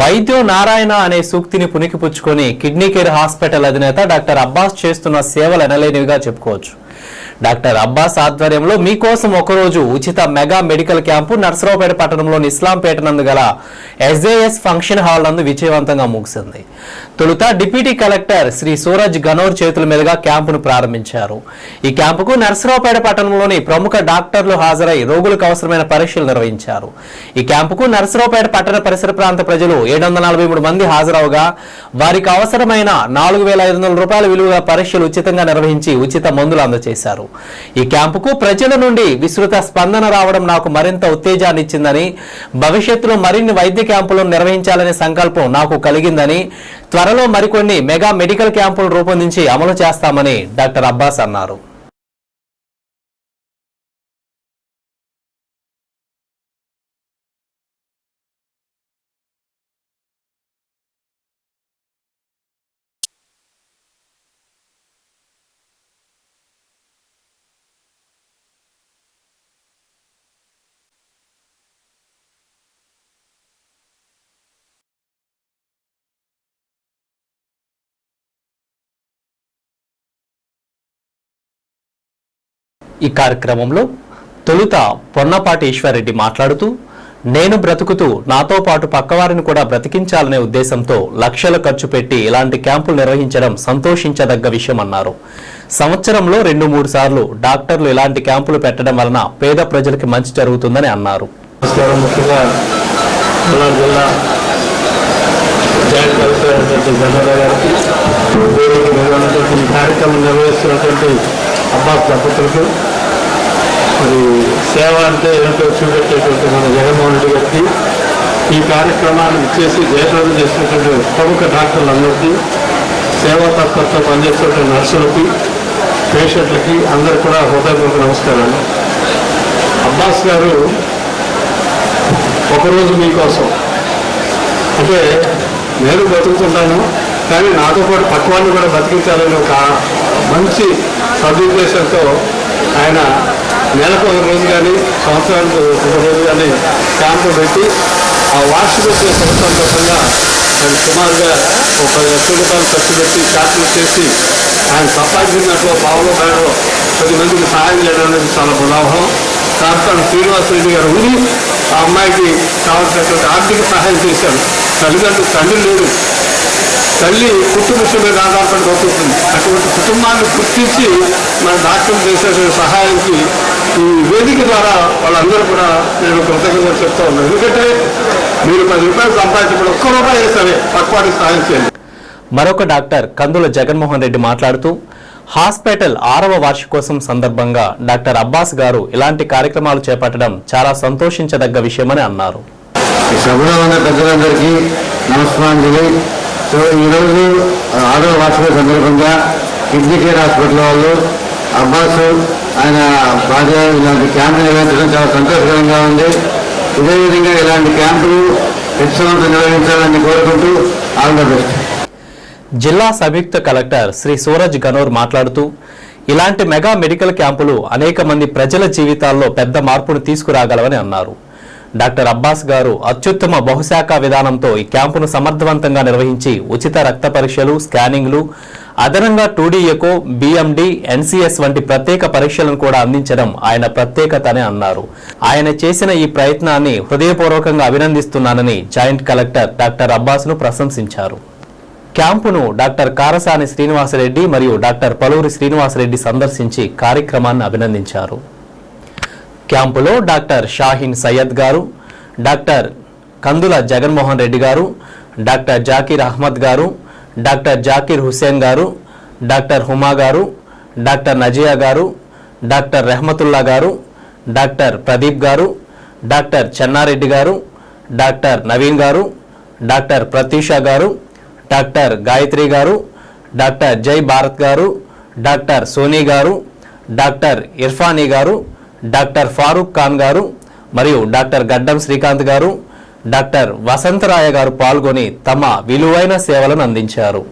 వైద్యో నారాయణ అనే సూక్తిని పుణికిపుచ్చుకొని కిడ్నీ కేర్ హాస్పిటల్ అధినేత డాక్టర్ అబ్బాస్ చేస్తున్న సేవలు ఎనలేనివిగా చెప్పుకోవచ్చు. డాక్టర్ అబ్బాస్ ఆధ్వర్యంలో మీకోసం ఒకరోజు ఉచిత మెగా మెడికల్ క్యాంపు నర్సరావుపేట పట్టణంలోని ఇస్లాంపేట నందు గల ఎస్జేఎస్ ఫంక్షన్ హాల్ నందు విజయవంతంగా ముగిసింది. తొలుత డిప్యూటీ కలెక్టర్ శ్రీ సూరజ్ గనోర్ చేతుల మీదుగా క్యాంపును ప్రారంభించారు. ఈ క్యాంపుకు నర్సరావుపేట పట్టణంలోని ప్రముఖ డాక్టర్లు హాజరై రోగులకు అవసరమైన పరీక్షలు నిర్వహించారు. ఈ క్యాంపుకు నర్సరావుపేట పట్టణ పరిసర ప్రాంత ప్రజలు ఏడు వందల నలభై మూడు మంది హాజరవగా వారికి అవసరమైన నాలుగు వేల ఐదు వందల రూపాయల విలువ పరీక్షలు ఉచితంగా నిర్వహించి ఉచిత మందులు అందజేశారు. ఈ క్యాంపుకు ప్రజల నుండి విస్తృత స్పందన రావడం నాకు మరింత ఉత్తేజాన్ని ఇచ్చిందని భవిష్యత్తులో మరిన్ని వైద్య క్యాంపులను నిర్వహించాలనే సంకల్పం నాకు కలిగిందని త్వరలో మరికొన్ని మెగా మెడికల్ క్యాంపులు రూపొందించి అమలు చేస్తామని డాక్టర్ అబ్బాస్ అన్నారు. ఈ కార్యక్రమంలో తొలుత పొన్నపాటి ఈశ్వరరెడ్డి మాట్లాడుతూ నేను బ్రతుకుతూ నాతో పాటు పక్కవారిని కూడా బ్రతికించాలనే ఉద్దేశంతో లక్షల ఖర్చు పెట్టి ఇలాంటి క్యాంపులు నిర్వహించడం సంతోషించదగ్గ విషయం అన్నారు. సంవత్సరంలో రెండు మూడు సార్లు డాక్టర్లు ఇలాంటి క్యాంపులు పెట్టడం వలన పేద ప్రజలకి మంచి జరుగుతుందని అన్నారు. జిల్లా కార్యక్రమం నిర్వహిస్తున్నటువంటి అబ్బాస్ దంపతులకు మరి సేవ అంటే ఏంటో చూపెట్టేటువంటి మన జగన్మోహన్ రెడ్డి గారికి ఈ కార్యక్రమాన్ని ఇచ్చేసి జయప్రదం చేసినటువంటి ప్రముఖ డాక్టర్లందరికీ సేవా తత్పరతో పనిచేస్తున్న నర్సులకి పేషెంట్లకి అందరికీ కూడా హృదయపూర్వక నమస్కారాలు. అబ్బాస్ గారు ఒకరోజు మీకోసం. అంటే నేను బతుకుతుంటాను కానీ నాతో పాటు పక్వాన్ని కూడా బతికించాలని ఒక మంచి సదుద్దేశంతో ఆయన నెలకు ఒక రోజు కానీ సంవత్సరానికి ఒక రోజు కానీ క్యాంపు పెట్టి ఆ వార్షికోత్సవ సందర్భంగా ఆయన సుమారుగా ఒక పది లక్షల రూపాయలు ఖర్చు పెట్టి క్యాంపులు చేసి ఆయన సంపాదించినట్లు పావులో బేడలో పది మందికి సహాయం చేయడం అనేది చాలా బులాభం దాంతో శ్రీనివాసరెడ్డి గారు ఉండి ఆ అమ్మాయికి కావాల్సినటువంటి ఆర్థిక సహాయం చేశారు. తల్లిదండ్రులు తండ్రి లేడు. తల్లి కుటుంబ విషయం మీద ఆధారపడి బతుకుతుంది. అటువంటి కుటుంబాన్ని గుర్తించి మన డాక్టర్ చేసే సహాయానికి ఈ వేదిక ద్వారా వాళ్ళందరూ కూడా నేను కృతజ్ఞతలు చెప్తా ఉన్నాను. ఎందుకంటే మీరు పది రూపాయలు సంపాదించబడి ఒక్క రూపాయి సరే పక్వాడికి సహాయం చేయండి. మరొక డాక్టర్ కందుల జగన్మోహన్ రెడ్డి మాట్లాడుతూ హాస్పిటల్ ఆరవ వార్షికోత్సవం సందర్భంగా డాక్టర్ అబ్బాస్ గారు ఇలాంటి కార్యక్రమాలు చేపట్టడం చాలా సంతోషించదగ్గ విషయమని అన్నారు. ఈ సో ఈరోజు ఆరో వార్షిక సందర్భంగా కిడ్నీ కేర్ హాస్పిటల్ వాళ్ళు అబ్బాస్ ఆయన భార్య ఇలాంటి క్యాంపులు నిర్వహించడం చాలా సంతోషకరంగా ఉంది. ఇదే విధంగా ఇలాంటి క్యాంపులు ప్రతి సంవత్సరం నిర్వహించాలని కోరుకుంటూ ఆల్ ద బెస్ట్. జిల్లా సంయుక్త కలెక్టర్ శ్రీ సూరజ్ గనోర్ మాట్లాడుతూ ఇలాంటి మెగా మెడికల్ క్యాంపులు అనేక మంది ప్రజల జీవితాల్లో పెద్ద మార్పును తీసుకురాగలవని అన్నారు. డాక్టర్ అబ్బాస్ గారు అత్యుత్తమ బహుశాఖ విధానంతో ఈ క్యాంపును సమర్థవంతంగా నిర్వహించి ఉచిత రక్త పరీక్షలు స్కానింగ్లు అదనంగా టూడీ ఎకో బిఎండి ఎన్సీఎస్ వంటి ప్రత్యేక పరీక్షలను కూడా అందించడం ఆయన ప్రత్యేకత అని అన్నారు. ఆయన చేసిన ఈ ప్రయత్నాన్ని హృదయపూర్వకంగా అభినందిస్తున్నానని జాయింట్ కలెక్టర్ డాక్టర్ అబ్బాస్ను ప్రశంసించారు. క్యాంపును డాక్టర్ కారసాని శ్రీనివాసరెడ్డి మరియు డాక్టర్ పలూరి శ్రీనివాసరెడ్డి సందర్శించి కార్యక్రమాన్ని అభినందించారు. క్యాంపులో డాక్టర్ షాహీన్ సయ్యద్ గారు డాక్టర్ కందుల జగన్మోహన్ రెడ్డి గారు డాక్టర్ జాకీర్ అహ్మద్ గారు డాక్టర్ జాకీర్ హుస్సేన్ గారు డాక్టర్ హుమా గారు డాక్టర్ నజియా గారు డాక్టర్ రెహమతుల్లా గారు డాక్టర్ ప్రదీప్ గారు డాక్టర్ చెన్నారెడ్డి గారు డాక్టర్ నవీన్ గారు డాక్టర్ ప్రతీష గారు డాక్టర్ గాయత్రి గారు డాక్టర్ జై భారత్ గారు డాక్టర్ సోనీ గారు డాక్టర్ ఇర్ఫానీ గారు డాక్టర్ ఫారూక్ ఖాన్ గారు మరియు డాక్టర్ గడ్డం శ్రీకాంత్ గారు డాక్టర్ వసంతరాయ గారు పాల్గొని తమ విలువైన సేవలను అందించారు.